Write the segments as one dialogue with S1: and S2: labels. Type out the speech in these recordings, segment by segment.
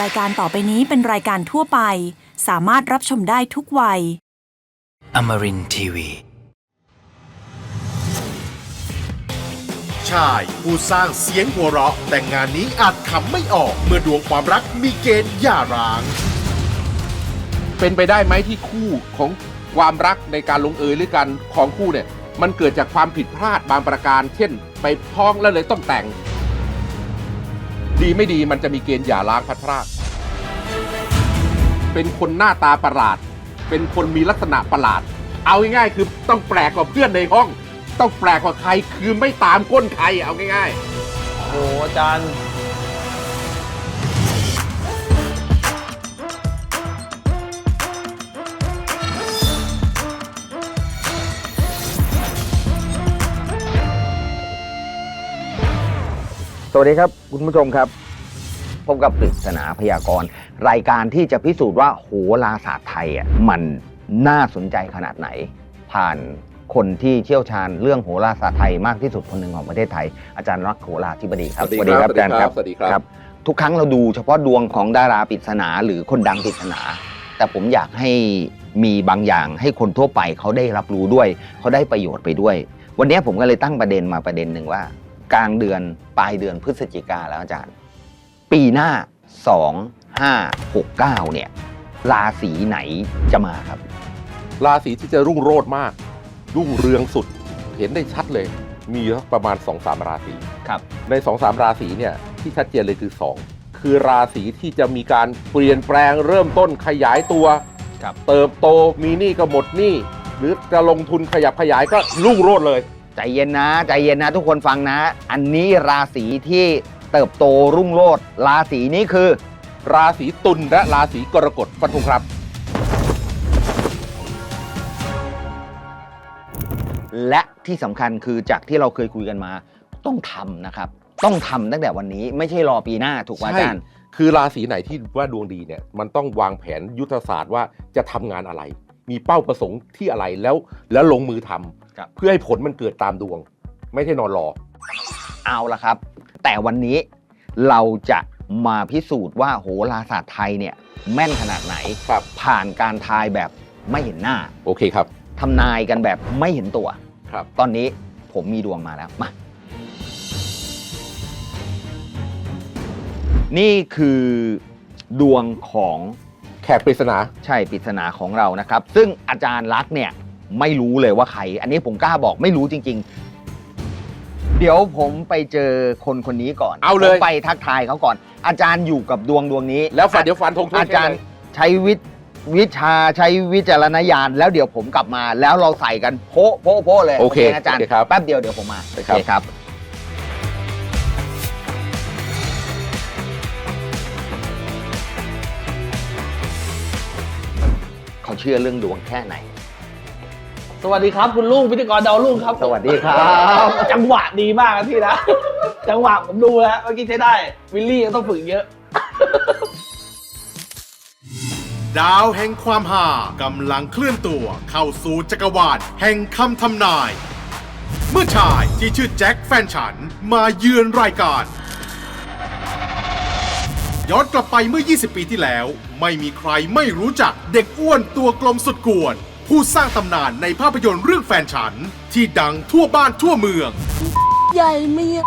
S1: รายการต่อไปนี้เป็นรายการทั่วไป สามารถรับชมได้ทุกวัย
S2: Amarin Tiwi.
S3: ชายผู้สร้างเสียงหัวเราะ แต่งานนี้อาจขำไม่ออก เมื่อดวงความรักมีเกณฑ์หย่าร้าง
S4: เป็นไปได้ไหมที่คู่ของความรักในการลงเอยหรือการของคู่เนี่ย มันเกิดจากความผิดพลาดบางประการ เช่น ไปพ้องแล้วเลยต้องแต่ง ดีไม่ดีมันจะมีเกณฑ์หย่าร้างพัดพรากเป็นคนหน้าตาประหลาด เป็นคนมีลักษณะประหลาด เอาง่ายๆคือต้องแปลกกว่าเพื่อนในห้อง ต้องแปลกกว่าใครคือไม่ตามก้นใครเอาง่ายๆ
S5: โอ้โหอาจารย์
S6: วัสดีครับ คุณผู้ชมครับ พบกับปริศนาพยากรณ์ รายการที่จะพิสูจน์ว่าโหราศาสตร์ไทยอะมันน่าสนใจขนาดไหน ผ่านคนที่เชี่ยวชาญเรื่องโหราศาสตร์ไทยมากที่สุดคนหนึ่งของประเทศไทย อาจารย์รักษณ์โหราธิบดีครับ
S4: สวัสดีครับ
S6: อาจารย์ครับ
S4: สวัสดีครับ
S6: ทุกครั้งเราดูเฉพาะดวงของดาราปริศนาหรือคนดังปริศนาแต่ผมอยากให้มีบางอย่างให้คนทั่วไปเขาได้รับรู้ด้วย เขาได้ประโยชน์ไปด้วย วันนี้ผมก็เลยตั้งประเด็นมาประเด็นหนึ่งว่า กลางเดือนปลายเดือนพฤศจิกาแล้วอาจารย์ ปีหน้า 2 5 6 9 เนี่ย ราศีไหนจะมาครับ
S4: ราศีที่จะรุ่งโรจน์มาก รุ่งเรืองสุด เห็นได้ชัดเลย มีประมาณ2อสามราศี
S6: ครับ
S4: ใน2อสามราศีเนี่ยที่ชัดเจนเลยคือ 2 คือราศีที่จะมีการเปลี่ยนแปลงเริ่มต้นขยายตัว
S6: ครับ
S4: เติบโตมีหนี้ก็หมดหนี้หรือจะลงทุนขยับขยายก็รุ่งโรจน์เลย
S6: ใจเย็นนะ ใจเย็นนะทุกคนฟังนะ อันนี้ราศีที่เติบโตรุ่งโรจน์ราศีนี้คือ
S4: ราศีตุลและราศีกรกฎฟันธงครับ
S6: และที่สำคัญคือจากที่เราเคยคุยกันมา ต้องทำนะครับ ต้องทำตั้งแต่วันนี้ไม่ใช่รอปีหน้าถูกไหมอาจารย์
S4: คือราศีไหนที่ว่าดวงดีเนี่ยมันต้องวางแผนยุทธศาสตร์ว่าจะทำงานอะไร มีเป้าประสงค์ที่อะไรแล้วแล้วลงมือทำ
S6: ครับ
S4: เพื่อให้ผลมันเกิดตามดวง ไม่ใช่นอนรอ
S6: เอาละครับ แต่วันนี้เราจะมาพิสูจน์ว่าโหราศาสตร์ไทยเนี่ยแม่นขนาดไหน
S4: ครับ
S6: ผ่านการทายแบบไม่เห็นหน้า
S4: โอเคครับ
S6: ทำนายกันแบบไม่เห็นตัว
S4: ครับ
S6: ตอนนี้ผมมีดวงมาแล้ว มา นี่คือดวงของ
S4: แขกปริศนา
S6: ใช่ปริศนาของเรานะครับ ซึ่งอาจารย์ลักษณ์เนี่ยไม่รู้เลยว่าใคร อันนี้ผมกล้าบอกไม่รู้จริง ๆ เดี๋ยวผมไปเจอคนคนนี้ก่อน
S4: เอาเลย
S6: ผมไปทักทายเขาก่อน อาจารย์อยู่กับดวงดวงนี้
S4: แล้วฟันเดี๋ยวฟันธงทั่ว
S6: อาจารย์ใช้วิทวิชาใช้วิจารณญาณแล้วเดี๋ยวผมกลับมา แล้วเราใส่กันโพะโพะโพะเลย
S4: โอเค
S6: นะอาจารย์
S4: โอเคครับ
S6: แป๊บเดียวเดี๋ยวผมมา
S4: ได้ครับ
S6: โอเคครับ เขาเชื่อเรื่องดวงแค่ไหน
S5: สวัสดีครับคุณลุงพิธีกรดาวรุ่งครับ
S6: สวัสดีครับ
S5: จังหวะดีมากนะพี่นะ จังหวะผมดูแล้วเมื่อกี้ใช้ได้ วิลลี่ยังต้องฝึกเยอะ
S3: ดาวแห่งความหากำลังเคลื่อนตัวเข้าสู่จักรวาลแห่งคำทำนาย เมื่อชายที่ชื่อแจ็คแฟนฉันมาเยือนรายการ ย้อนกลับไปเมื่อ 20 ปีที่แล้ว ไม่มีใครไม่รู้จักเด็กอ้วนตัวกลมสุดกวน ผู้สร้างตำนานในภาพยนตร์เรื่องแฟนฉัน ที่ดังทั่วบ้านทั่วเมือง
S7: ใหญ่เมีย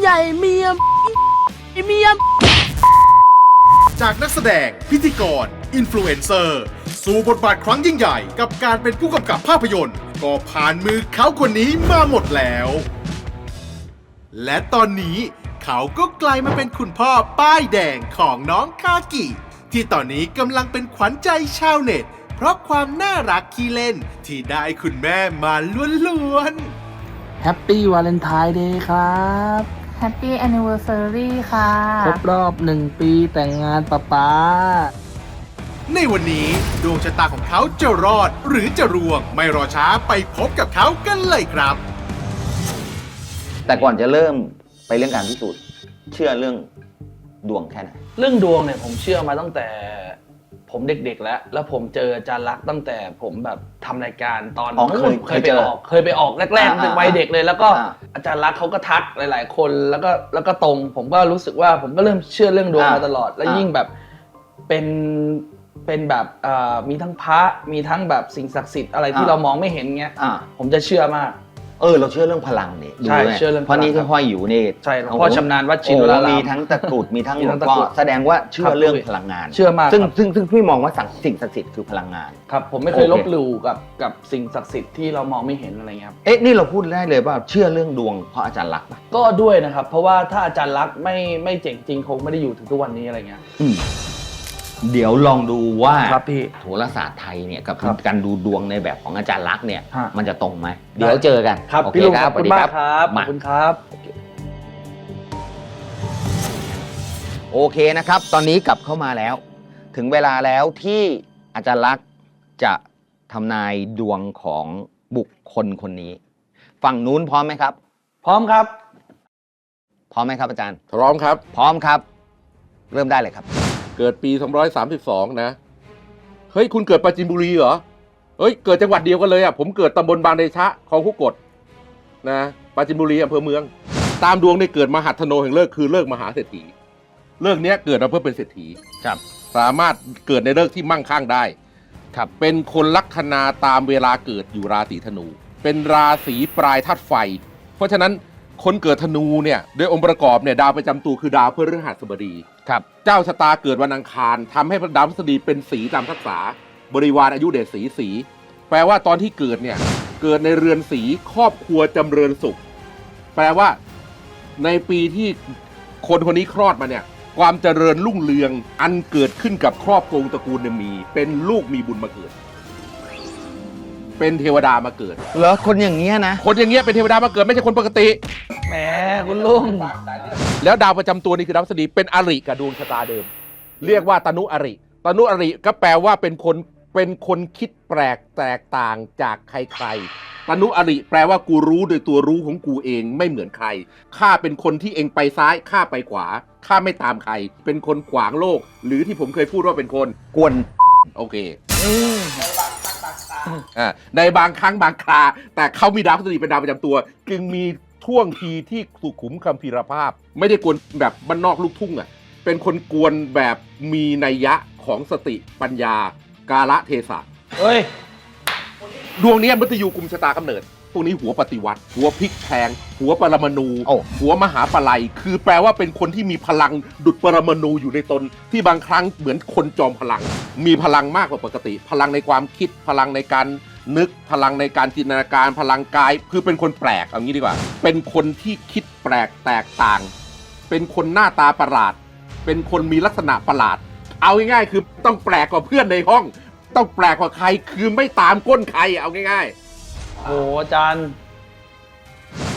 S7: ใหญ่เมียเมีย
S3: จากนักแสดงพิธีกร อินฟลูเอนเซอร์ สู่บทบาทครั้งยิ่งใหญ่กับการเป็นผู้กำกับภาพยนตร์ ก็ผ่านมือเขาคนนี้มาหมดแล้ว และตอนนี้ เขาก็กลายมาเป็นคุณพ่อป้ายแดงของน้องคากิ ที่ตอนนี้กำลังเป็นขวัญใจชาวเน็ต เพราะความน่ารักขี้เล่นที่ได้คุณแม่มาล้วนๆ
S8: แฮปปี้วาเลนไทน์เดย์ครับ
S7: Happy Anniversary ค่ะ
S8: ครบรอบหนึ่งปีแต่งงานป๊าป๊า
S3: ในวันนี้ดวงชะตาของเขาจะรอดหรือจะร่วง ไม่รอช้าไปพบกับเขากันเลยครับ
S6: แต่ก่อนจะเริ่ม ไปเรื่องการพิสูจน์ เชื่อเรื่องดวงแค่ไหน
S5: เรื่องดวงเนี่ยผมเชื่อมาตั้งแต่ผมเด็กๆแล้ว แล้วผมเจออาจารย์ลักษณ์ตั้งแต่ผมแบบทำรายการตอน
S6: อ๋อเคย
S5: เคย
S6: เคย
S5: ไป
S6: เจอ
S5: ออก เคยไปออกแรกๆ
S6: อ่า
S5: เป็นวัยเด็กเลย แล้วก็
S6: อ่า
S5: อาจารย์ลักษณ์เขาก็ทักหลาย ๆ คนแล้วก็แล้วก็ตรง ผมก็รู้สึกว่าผมก็เริ่มเชื่อเรื่องดวง
S6: อ่าม
S5: มาตลอด แล้ว
S6: อ่ายิ่
S5: ยิ่งแบบเป็นเป็นแบบเอ่อมีทั้งพระมีทั้งแบบสิ่งศักดิ์สิทธิ์อะไรที่เรามองไม่เห็นเงี้ย
S6: อ่า
S5: ผมจะเชื่อมาก
S6: เออเราเชื่อเรื่องพลังนี่
S5: ใช่
S6: ดูไหม
S5: เชื่อเรื่อง
S6: เพราะนี่
S5: พลั
S6: ที่
S5: ง
S6: ห้อยอยู่นี่
S5: ใช่หลวงพ่อชำนาญวัดชิน
S6: โอ้
S5: วราราม
S6: มี ทั้งตะกรุดมีทั้ง
S5: มี
S6: หล
S5: ทั้
S6: ว
S5: ง
S6: ง
S5: ตะ
S6: พ่
S5: กรุ
S6: อ
S5: ด
S6: แสดงว่าเชื่
S5: ครั
S6: อบเรื่องพลังงาน
S5: เชื่อมาก
S6: ซึ่ง
S5: ครับ
S6: ซึ่งซึ่งพี่มองว่าศักดิ์สิ่งศักดิ์สิทธิ์คือพลังงาน
S5: ครับผมไม่เคย
S6: โอเค
S5: ลบหลู่กับกับสิ่งศักดิ์สิทธิ์ที่เรามองไม่เห็นอะไรเงี้ยครับ
S6: เอ๊ะนี่เราพูดได้เลยว่าเชื่อเรื่องดวงเพราะอาจารย์ลักษณ์ปะ
S5: ก็ด้วยนะครับ เพราะว่าถ้าอาจารย์ลักษณ์ไม่ไม่เจ๋งจริงคงไม่ได้อยู่ถึงทุกวันนี้อะไรเงี้ย
S6: อืม เดี๋ยวลองดูว่า
S5: ครับพี่
S6: โหราศาสตร์ไทยเนี่ยกับ
S5: ครับ
S6: การดูดวงในแบบของอาจารย์ลักษณ์เนี่ย
S5: ฮะ
S6: มันจะตรงไหมเดี๋ยวเจอกัน
S5: ครับ
S6: โอเค
S5: พี่ลุง
S6: ค
S5: ข
S6: รั
S5: อ
S6: บบสวั
S5: คุ
S6: ส
S5: ณ
S6: ดี
S5: มา
S6: ค
S5: ก
S6: รับ
S5: ครับข
S6: มา
S5: อบคุณครับ
S6: โอเคนะครับ ตอนนี้กลับเข้ามาแล้ว ถึงเวลาแล้วที่อาจารย์ลักษณ์จะทำนายดวงของบุคคลคนนี้ ฝั่งนู้นพร้อมไหมครับ
S5: พร้อมครับ
S6: พร้อมไหมครับอาจารย์
S4: พร้อมครับ
S6: พร้อมครับ เริ่มได้เลยครับ
S4: เกิดปี232 นะ เฮ้ย คุณเกิดปราจินบุรีเหรอ เฮ้ย เกิดจังหวัดเดียวกันเลยอะ ผมเกิดตำบลบางเดชะคลองคุกกดนะปราจินบุรีอำเภอเมือง ตามดวงในเกิดมหัฒโนแห่งเลิกคือเลิกมหาเศรษฐี เลิกเนี้ยเกิดมาเพื่อเป็นเศรษฐี
S6: ครับ
S4: สามารถเกิดในเลิกที่มั่งคั่งได้
S6: ครับ
S4: เป็นคนลัคนาตามเวลาเกิดอยู่ราศีธนู เป็นราศีปลายธาตุไฟ เพราะฉะนั้นคนเกิดธนูเนี่ยโดยองค์ประกอบเนี่ยดาวประจำตัวคือดาวพฤหัสบดี
S6: ครับ
S4: เจ้าชะตาเกิดวันอังคารทำให้ดาวพฤษฎีเป็นสีตามทักษาบริวารอายุเดชสีสี แปลว่าตอนที่เกิดเนี่ยเกิดในเรือนสีครอบครัวจำเริญสุข แปลว่าในปีที่คนคนนี้คลอดมาเนี่ย ความเจริญรุ่งเรืองอันเกิดขึ้นกับครอบครัวตระกูลมี เป็นลูกมีบุญมาเกิด เป็นเทวดามาเกิด
S6: เหรอคนอย่างเงี้ยนะ
S4: คนอย่างเงี้ยเป็นเทวดามาเกิดไม่ใช่คนปกติ
S5: แหมคุณลุง
S4: แล้วดาวประจำตัวนี่คือดาวพฤหัสบดีเป็นอริกับดวงชะตาเดิม เรียกว่าตนุอริตนุอริก็แปลว่าเป็นคนเป็นคนคิดแปลกแตกต่างจากใครๆตนุอริแปลว่ากูรู้โดยตัวรู้ของกูเองไม่เหมือนใครข้าเป็นคนที่เองไปซ้ายข้าไปขวาข้าไม่ตามใคร เป็นคนขวางโลก หรือที่ผมเคยพูดว่าเป็นคน
S6: กวน
S4: โอเคอ่าในบางครั้งบางครา แต่เขามีดาวพฤหัสบดีเป็นดาวประจำตัว จึงมีท่วงทีที่สุขุมคัมภีรภาพ ไม่ได้กวนแบบบ้านนอกลูกทุ่งอะเป็นคนกวนแบบมีนัยยะของสติปัญญากาละเทศะ
S5: เฮ้ย
S4: ดวงเนี้ยมัตยูกุมชะตากำเนิดพ วกนี้หัวปฏิวัติ หัวพลิกแพลงหัวปรมาณู
S6: โอ้
S4: หัวมหาปลัยคือแปลว่าเป็นคนที่มีพลังดุดปรมาณูอยู่ในตน ที่บางครั้งเหมือนคนจอมพลัง มีพลังมากกว่าปกติ พลังในความคิดพลังในการนึกพลังในการจินตนาการพลังกาย คือเป็นคนแปลกเอางี้ดีกว่า เป็นคนที่คิดแปลกแตกต่าง เป็นคนหน้าตาประหลาด เป็นคนมีลักษณะประหลาด เอาง่ายๆคือต้องแปลกกว่าเพื่อนในห้อง ต้องแปลกกว่าใครคือไม่ตามก้นใครเอาง่าย
S5: โอ้อาจารย์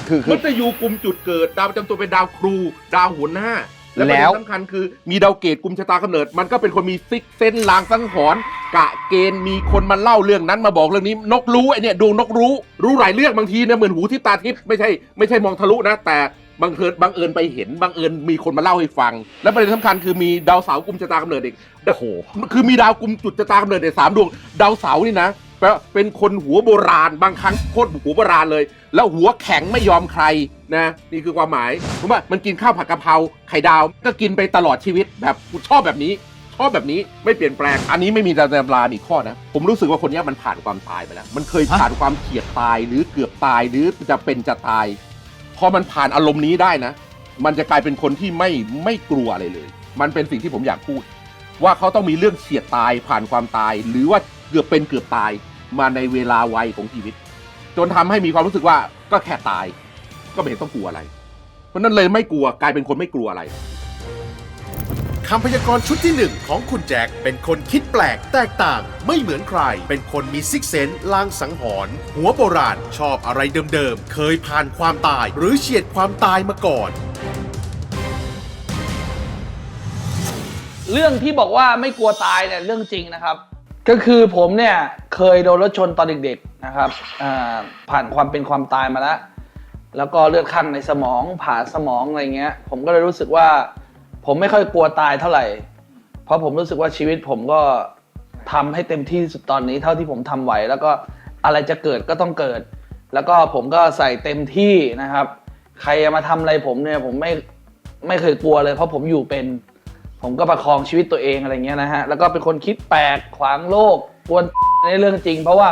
S6: คือ
S4: ๆ
S6: คื
S4: มั
S6: อ
S4: ตยูกุมจุดเกิด ดาวประจำตัวเป็นดาวครู ดาวหัวหน้า และประ
S6: แล้
S4: เด็
S6: ว
S4: นสำคัญคือมีดาวเกตกุมชะตากำเนิด มันก็เป็นคนมีซิกเซนลางสังหรณ์กะเกณฑ์มีคนมาเล่าเรื่องนั้นมาบอกเรื่องนี้ นกรู้ไอเนี่ยดวงนกรู้ รู้หลายเรื่องบางทีเนี่ยเหมือนหูที่ตาทิพย์ไม่ใช่ไม่ใช่มองทะลุนะ แต่บังเอิญบังเอิญไปเห็นบังเอิญมีคนมาเล่าให้ฟัง และประเด็นสำคัญคือมีดาวเสาร์กุมชะตากำเนิดอีก
S6: โอ้โห
S4: คือมีดาวกุมจุดชะตากำเนิดในสามดวง ดาวเสาร์นี่นะ แปลว่าเป็นคนหัวโบราณ บางครั้งโคตรหัวโบราณเลย แล้วหัวแข็งไม่ยอมใครนะนี่คือความหมายผมว่ามันกินข้าวผัดกะเพราไข่ดาวก็กินไปตลอดชีวิตแบบกูชอบแบบนี้ชอบแบบนี้ไม่เปลี่ยนแปลง อันนี้ไม่มีตำราอีกข้อนะ ผมรู้สึกว่าคนเนี้ยมันผ่านความตายไปแล้ว มันเคยผ่านความเฉียดตายหรือเกือบตายหรือจะเป็นจะตาย พอมันผ่านอารมณ์นี้ได้นะ มันจะกลายเป็นคนที่ไม่ไม่กลัวอะไรเลย มันเป็นสิ่งที่ผมอยากพูด ว่าเขาต้องมีเรื่องเฉียดตายผ่านความตาย หรือว่า เกือบเป็นเกือบตายมาในเวลาวัยของชีวิต จนทำให้มีความรู้สึกว่าก็แค่ตาย ก็ไม่เห็นต้องกลัวอะไร เพราะนั้นเลยไม่กลัวกลายเป็นคนไม่กลัวอะไร
S3: คำพยากรณ์ชุดที่หนึ่งของคุณแจ็คเป็นคนคิดแปลกแตกต่าง ไม่เหมือนใคร เป็นคนมีซิกเซนลางสังหรณ์หัวโบราณชอบอะไรเดิมๆ เคยผ่านความตายหรือเฉียดความตายมาก่อน
S5: เรื่องที่บอกว่าไม่กลัวตายเนี่ยเรื่องจริงนะครับ ก็คือผมเนี่ยเคยโดนรถชนตอนเด็กๆนะครับผ่านความเป็นความตายมาแล้ว แล้วก็เลือดข้างในสมองผ่าสมองอะไรเงี้ย ผมก็เลยรู้สึกว่า ผมไม่ค่อยกลัวตายเท่าไหร่ เพราะผมรู้สึกว่าชีวิตผมก็ทำให้เต็มที่สุดตอนนี้เท่าที่ผมทำไหว แล้วก็อะไรจะเกิดก็ต้องเกิด แล้วก็ผมก็ใส่เต็มที่นะครับ ใครมาทำอะไรผมเนี่ยผมไม่ไม่เคยกลัวเลย เพราะผมอยู่เป็น ผมก็ประคองชีวิตตัวเองอะไรเงี้ยนะฮะ แล้วก็เป็นคนคิดแปลกขวางโลกกวนในเรื่องจริง เพราะว่า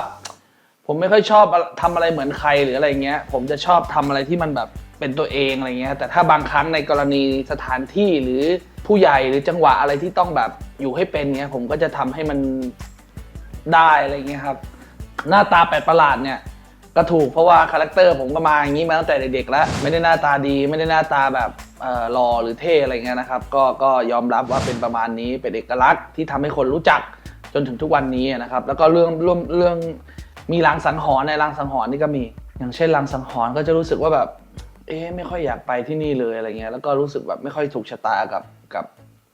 S5: ผมไม่ค่อยชอบทำอะไรเหมือนใครหรืออะไรเงี้ย ผมจะชอบทำอะไรที่มันแบบเป็นตัวเองอะไรเงี้ย แต่ถ้าบางครั้งในกรณีสถานที่หรือผู้ใหญ่หรือจังหวะอะไรที่ต้องแบบอยู่ให้เป็นเงี้ย ผมก็จะทำให้มันได้อะไรเงี้ยครับ หน้าตาแปลกประหลาดเนี่ยก็ถูกเพราะว่าคาแรคเตอร์ผมก็มาอย่างนี้มาตั้งแต่เด็กๆแล้ว ไม่ได้หน้าตาดีไม่ได้หน้าตาแบบ หล่อหรือเท่อะไรเงี้ยนะครับ ก็ก็ยอมรับว่าเป็นประมาณนี้เป็นเอกลักษณ์ที่ทำให้คนรู้จักจนถึงทุกวันนี้นะครับ แล้วก็เรื่องเรื่องเรื่องมีลางสังหรณ์ในลางสังหรณ์นี่ก็มี อย่างเช่นลางสังหรณ์ก็จะรู้สึกว่าแบบ เอ๊ะไม่ค่อยอยากไปที่นี่เลยอะไรเงี้ยแล้วก็รู้สึกแบบไม่ค่อยถูกชะตากับกับ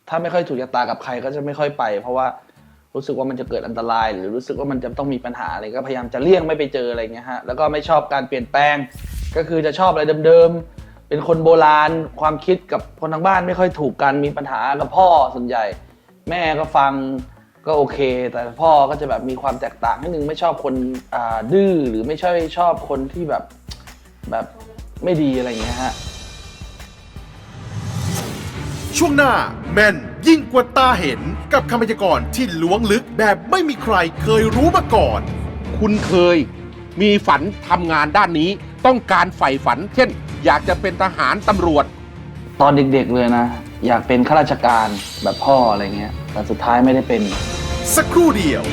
S5: ถ้าไม่ค่อยถูกชะตากับใครก็จะไม่ค่อยไป เพราะว่ารู้สึกว่ามันจะเกิดอันตราย หรือรู้สึกว่ามันจะต้องมีปัญหาอะไรก็พยายามจะเลี่ยงไม่ไปเจออะไรเงี้ยฮะแล้วก็ไม่ชอบการเปลี่ยนแปลง ก็คือจะชอบอะไรเดิมๆ เป็นคนโบราณความคิดกับคนทางบ้านไม่ค่อยถูกกันมีปัญหากับพ่อส่วนใหญ่ แม่ก็ฟังก็โอเค แต่พ่อก็จะแบบมีความแตกต่างนิดนึงไม่ชอบคนอ่าดื้อหรือไม่ใช่ชอบคนที่แบบแบบไม่ดีอะไรเงี้ยฮะ
S3: ช่วงหน้าแม่นยิ่งกว่าตาเห็นกับคำพยากรณ์ที่ล้วงลึกแบบไม่มีใครเคยรู้มาก่อน
S4: คุณเคยมีฝันทำงานด้านนี้ ต้องการใฝ่ฝัน เช่น อยากจะเป็นทหารตำรวจ
S5: ตอนเด็กๆเลยนะ อยากเป็นข้าราชการแบบพ่ออะไรเงี้ย แต่สุดท้ายไม่ได้เป็น
S3: สักครู่เดียว